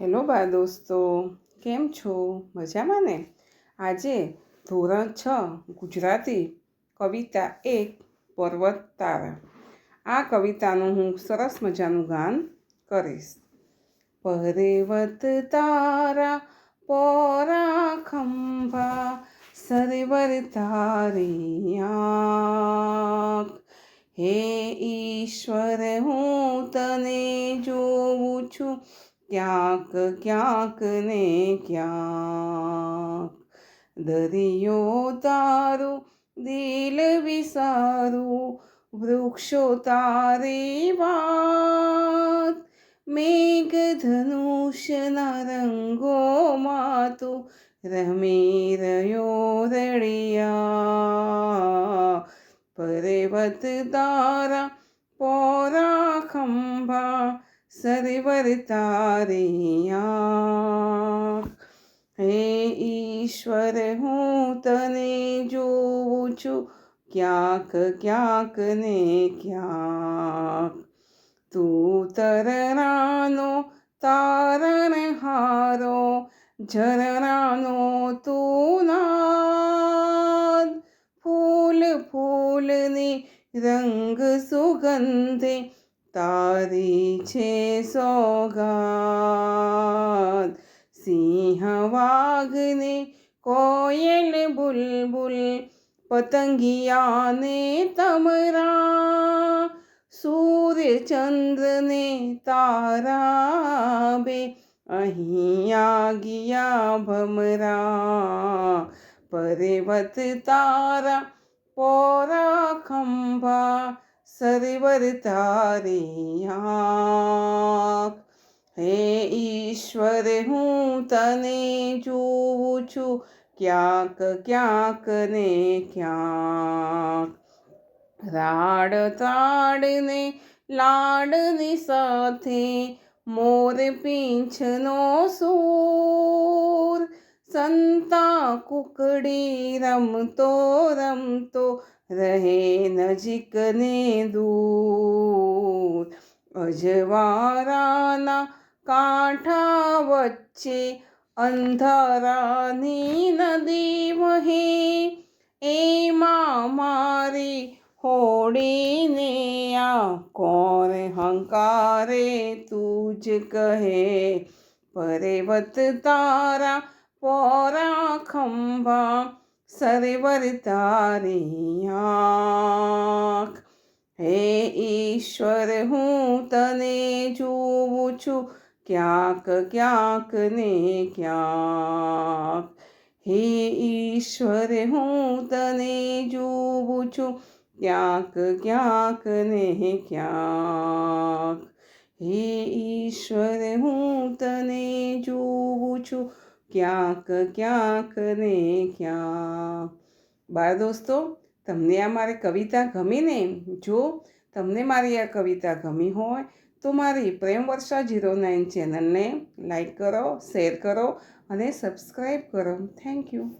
Hello બા દોસ્તો, કેમ છો? મજામાં ને? આજે ધોરણ છ, ગુજરાતી કવિતા એક, પર્વત તારા. આ કવિતાનું હું સરસ મજાનું ગાન કરીશ. પર્વત તારા, પોરા ખંભા, સરવર તારી હે ઈશ્વર, હું તને જોઉં છું. ક્યાંક ક્યાંક ને ક્યાંક દરિયો તારું દિલ વિસારું, વૃક્ષો તારી વાત મેઘ ધનુષના રંગોમાં તું રમી રહ્યો રળિયા. પર્વત તારા પોરા ખંભા સરવર તારિયા હે ઈશ્વર, હું તને જોઉં છું, ક્યાંક ક્યાંક ને ક્યાંક. તું તરણાનો તારણ હારો, ઝરણાનો તું નાદ. ફૂલ, ફૂલની રંગ સુગંધે તારી છે સોગાત. સિંહ વાઘને કોયલ બુલબુલ પતંગિયાને તમરા. સૂર્ય ચંદ્રને તારા બે અહીંયા ગયા ભમરા. પર્વત તારા પોરા ખંભા સરવર તારી આંખ. હે ઈશ્વર, હું તને જોઉં છું. ક્યાંક ક્યાંક ને ક્યાંક. રાડ તાડને, લાડની સાથે મોર પીંછનો સૂર. સંતા કુકડી રમતો રમતો રહે નજીક ને દૂર. અજવારાના કાંઠા વચ્ચે અંધારાની નદી વહે. એમાં મારી હોડીને આ કોણ હંકારે તું જ કહે. પર્વત તારા પોરા ખંભા સરવર તારી હે ઈશ્વર, હું તને જોઉં છું. ક્યાંક ક્યાંક ને ક્યાંક. હે ઈશ્વર, હું તને જોઉં છું. ક્યાંક ક્યાંક ને ક્યાંક. હે ઈશ્વર, હું તને જોઉં છું. ક્યાંક ક્યાંક ને ક્યાં બાળ દોસ્તો, તમને આ મારી કવિતા ગમી ને? જો તમને મારી આ કવિતા ગમી હોય, તો મારી પ્રેમ વર્ષા જીરો નાઇન ચેનલને લાઈક કરો, શેર કરો અને સબસ્ક્રાઈબ કરો. Thank you.